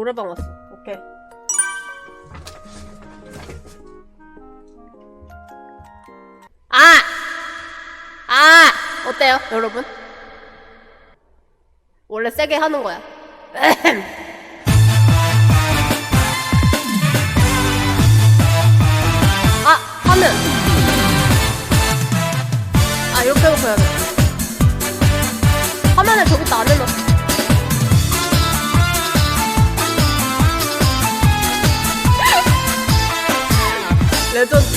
노래방 왔어. 오케이. 아! 아! 어때요, 여러분? 원래 세게 하는 거야. 아, 화면. 아, 이렇게 해서 해야 돼. 화면에 저기다 안 해놨어. Entonces,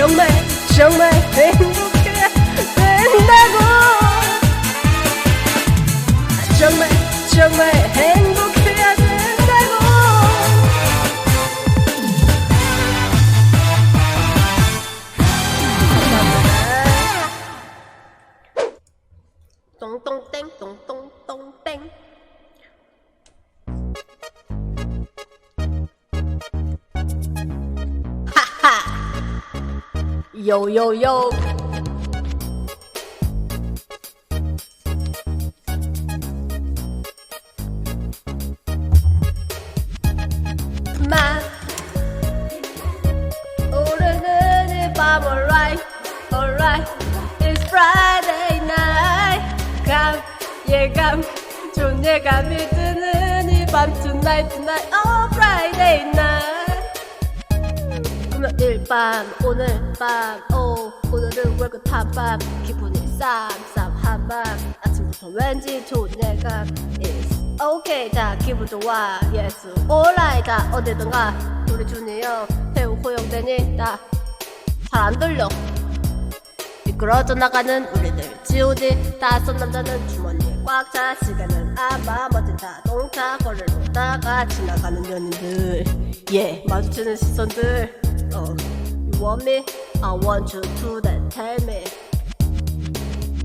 정말 정말 행복해야 된다고. 정말 정말 요요요 마 오르는 이밤 alright alright It's Friday night 감 예감 좋은 예감이 드는 이 밤 tonight tonight Oh Friday night 금요일 밤 오늘 밤 오 오늘은 월급 한밤 기분이 쌈쌈한 밤. 아침부터 왠지 좋은 예감 It's okay. 자 기분 좋아 yes alright. 자 어디든 가 우리 준이 형 태우 호영되니 나 잘 안 들려. 미끄러져 나가는 우리들 지우지. 다섯 남자는 주머니에 꽉 차 시간은 아마 멋진 자동차 거리를 걷다가 지나가는 연인들. 예 마주치는 시선들 어 You want me? I want you to then tell me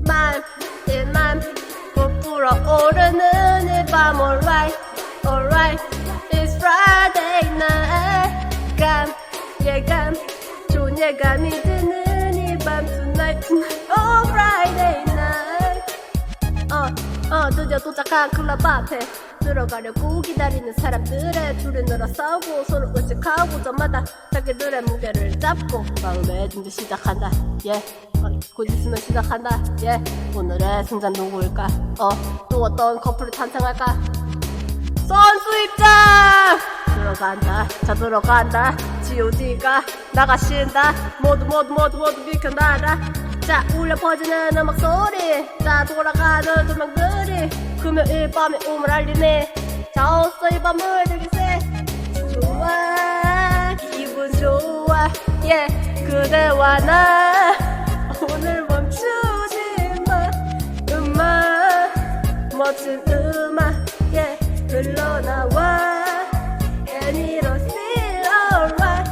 맘, 이맘 부풀어 오르는 이밤 alright alright It's Friday night 감, 예감 좋은 예감이 드는 이밤 tonight tonight Oh Friday night 어, 어 드디어 도착한 클럽 앞에 들어가려고 기다리는 사람들의 줄을 늘어 싸우고 서로 의식하고 저마다. 자기들의 무게를 잡고 마음의 준비 시작한다. 예 어, 시작한다. 예 오늘의 승자 누구일까? 어또 어떤 커플이 탄생할까? 선수 입장! 들어간다. 자 들어간다. God가 나가신다. 모두 모두 모두 모두 비켜나라 자 울려 퍼지는 음악 소리. 자 돌아가는 조명들이 금요일 밤에 오물 알리네. 자 어서 이 밤을 즐기세. 좋아 기분 좋아. 예 그대와 나. 오늘 멈추지 마 음악. 멋진 음악. 예 흘러나와. And it'll feel alright.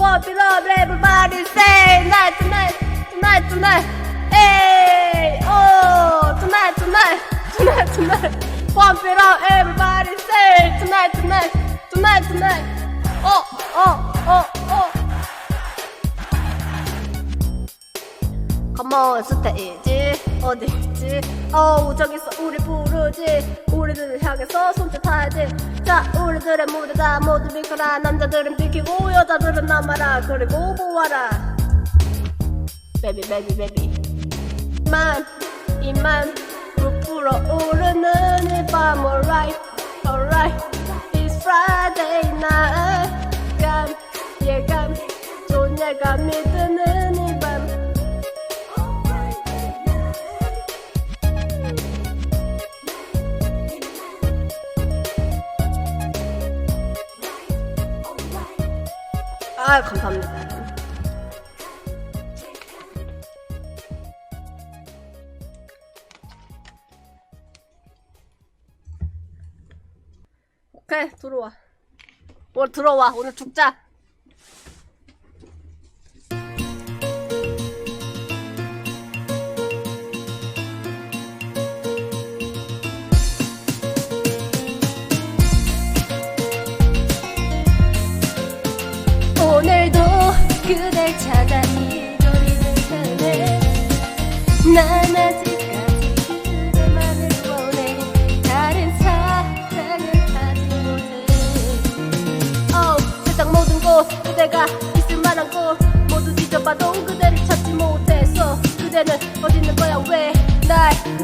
Up everybody say Tonight tonight tonight tonight Hey oh tonight tonight tonight tonight Pump it up everybody say Tonight tonight tonight tonight Oh oh oh oh 컴온 스테이지 어디지 어우 저기서 우리 부르지 우리들을 향해서 손짓하지 자 우리들의 무대다 모두 비켜라 남자들은 비키고 여자들은 남아라 그리고 보아라 베비 베비 베비 만 이만 부풀어 오르는 이밤 alright alright It's Friday night 감 예감 좋은 예감이 드는 이밤 아 감사합니다. 오케이 들어와. 오늘 들어와 오늘 죽자. 오늘도 그댈 찾아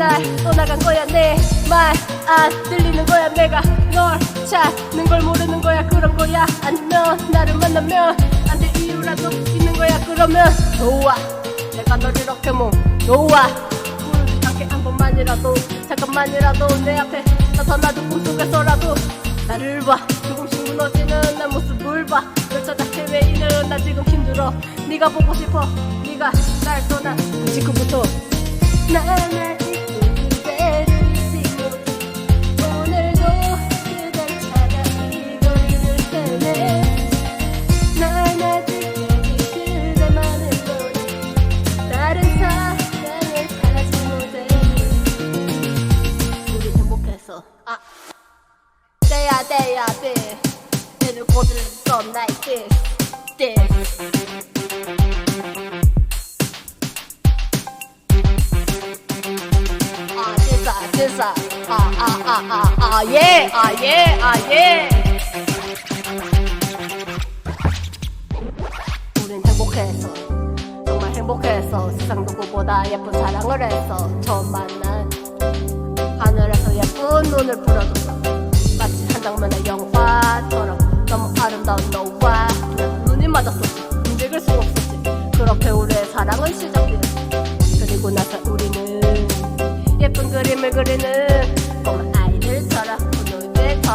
날날 떠나간 거야 내 말 안 들리는 거야. 내가 널 찾는 걸 모르는 거야. 그런 거야. 아니면 나를 만나면 안 될 이유라도 있는 거야. 그러면 좋아. 내가 널 이렇게 뭐 좋아. 부르지 않게 한 번만이라도 잠깐만이라도 내 앞에 나타나도 꿈속에서라도 나를 봐. 조금씩 무너지는 내 모습을 봐널 찾아 헤매이는 나 지금 힘들어. 네가 보고 싶어. 네가 날 떠나. 그 직후부터 난아 아아아아아예 아예 아예. 우린 행복해서 정말 행복해서 세상 누구보다 예쁜 사랑을 해서 처음 만난 하늘에서 예쁜 눈을 불어줬어 마치 한 장면의 영화처럼 너무 아름다운 너와 눈이 맞았었지 움직일 수 없었지. 그렇게 우리의 사랑은 시작되었지 그리고 나서 우리는 예쁜 그림을 그리는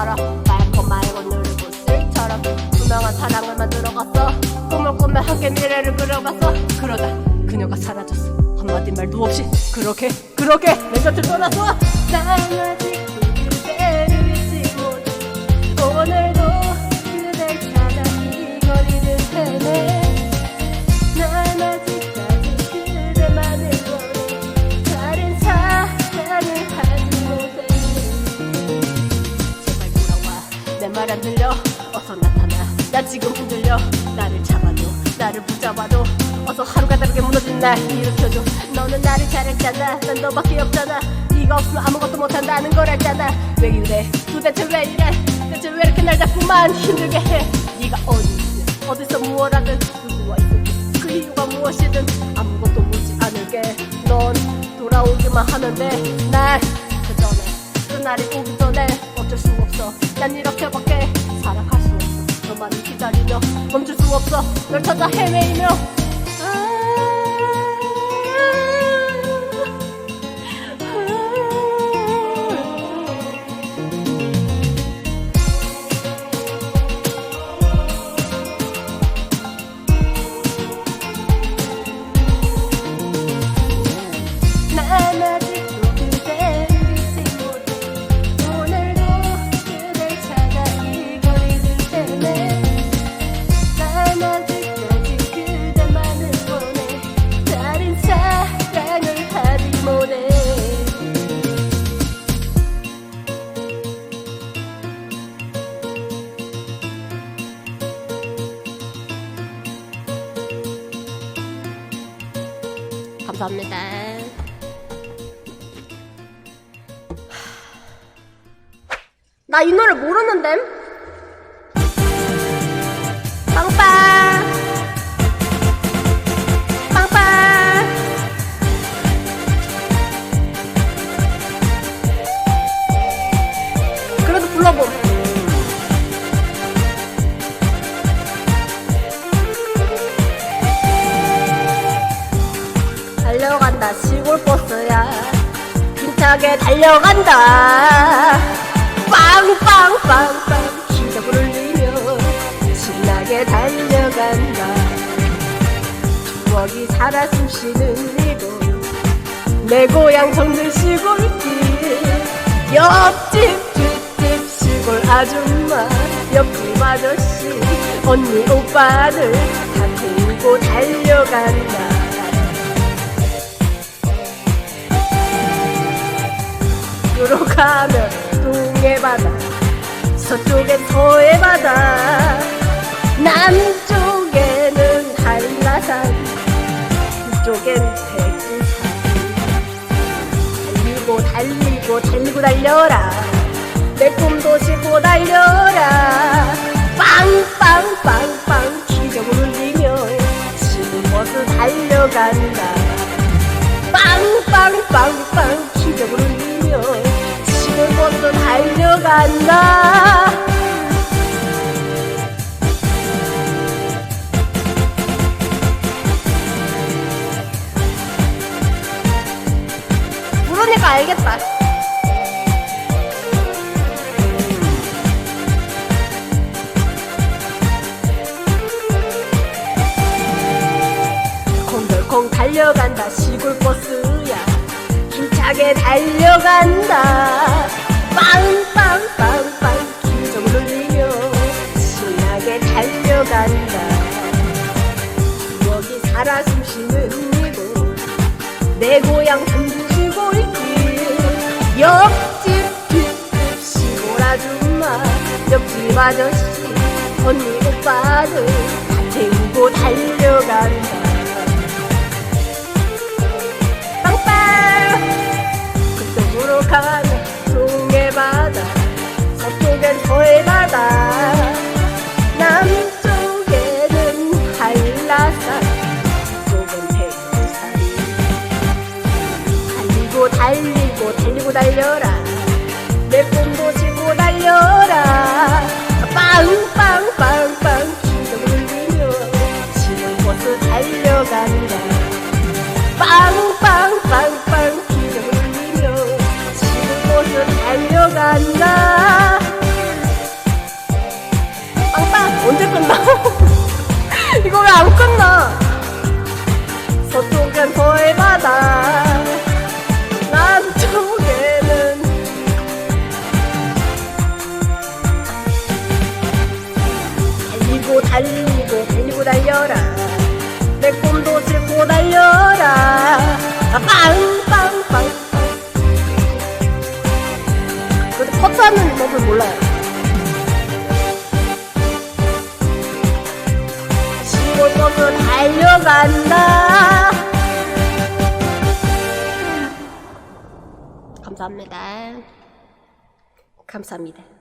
분노들처럼 달콤하고 눈부실처럼 분명한 사랑을 만들어갔어. 꿈을 꾸며 함께 미래를 그려봤어. 그러다 그녀가 사라졌어. 한마디 말도 없이 그렇게 그렇게 내 곁을 떠났어 난 못해. 오늘도 그댈 찾아 이 거리를 헤매 나 지금 흔들려. 나를 잡아줘 나를 붙잡아줘 어서 하루가 다르게 무너진 날 일으켜줘 너는 나를 잘했잖아. 난 너밖에 없잖아. 네 네가 없으면 아무것도 못한다는 거랬잖아. 왜 이래? 도대체 왜 이래? 대체 왜 이렇게 날 자꾸만 힘들게 해? 네가 어디 있든 어디서 무엇하든 누구와 있든 그 이유가 무엇이든 아무것도 묻지 않을게. 넌 돌아오기만 하면 돼날 그 전에 그날이 오기 전에 어쩔 수 없어. 난 이렇게밖에 없어 너만을 기다리며 멈출 수 없어. 널 찾아 헤매이며. 난 감사합니다. 나 이 노래 모르는데? 달려간다 시골 버스야. 힘차게 달려간다. 빵빵빵빵. 기적을 울리며 신나게 달려간다. 추억이 살아 숨쉬는 이곳 내 고향 정들 시골길. 옆집 뒷집 시골 아줌마. 옆집 아저씨 언니 오빠들 다 들고 달려간다 으로 가면 동해 바다 서쪽엔 서해 바다. 남쪽에는 한라산 북쪽엔 백두산. 달리고 달리고 달리고 달려라. 내 꿈도 싣고 달려라. 빵빵빵빵 기적을 울리며 시골버스 달려간다. 빵빵빵빵 기적을 울리며 시골버스 달려간다. 모르니까 알겠다. 콩덜콩 달려간다 시골버스 야 힘차게 달려간다. 빵빵빵빵 기적을 울리며 신나게 달려간다. 추억이 살아 숨쉬는 이곳 내 고향 전주시골길. 옆집 뒷집 시골 아줌마 옆집 아저씨 언니 오빠들 다 태우고 달려간다 그쪽으로 가면 동해 바다 서쪽엔 서해 바다. 남쪽에는 한라산 북쪽은 백두산이. 달리고 달리고 달리고 달려라. 내 꿈도 싣고 달려라. 빵빵빵빵 기적을 울리며 시골버스 달려간다 하는 법을 몰라요. 지골법으로 달려간다. 감사합니다. 감사합니다.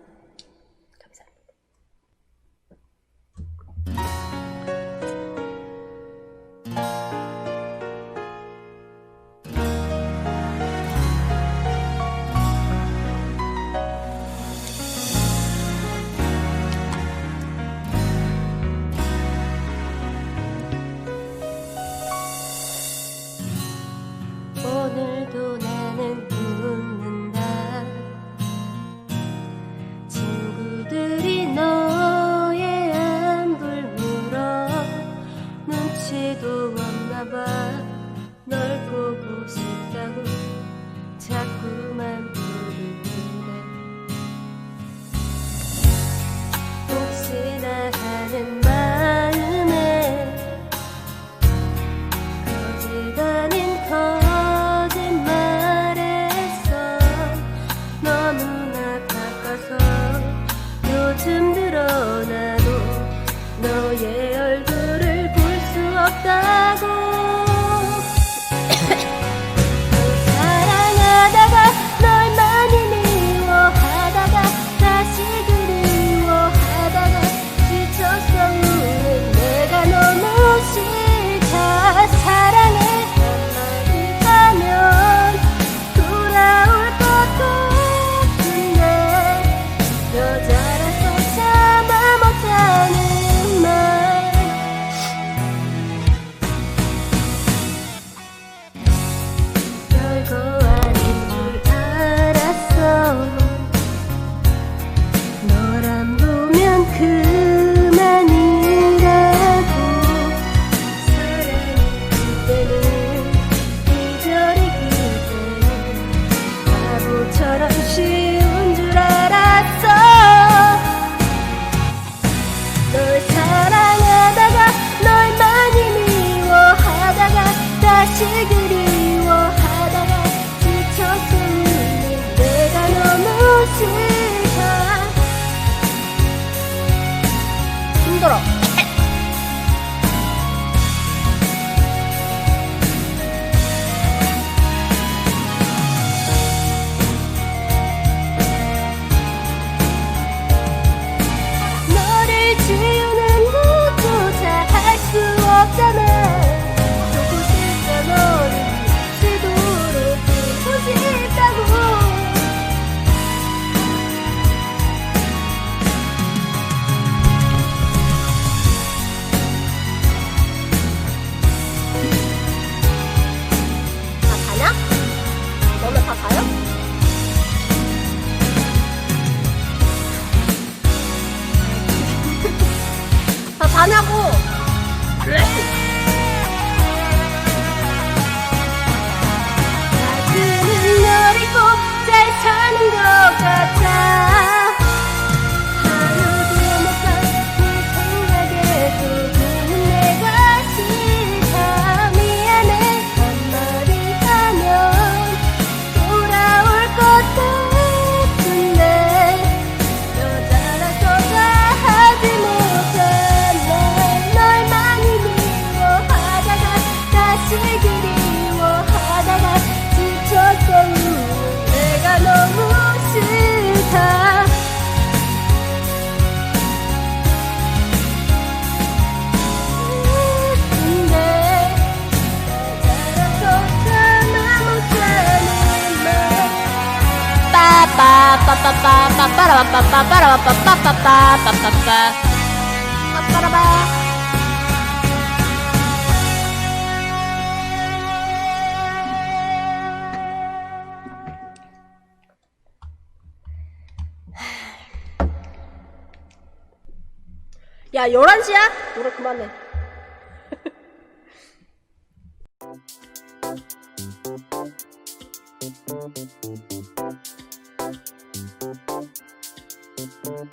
야, 11시야? 노래 그만해.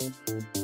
Música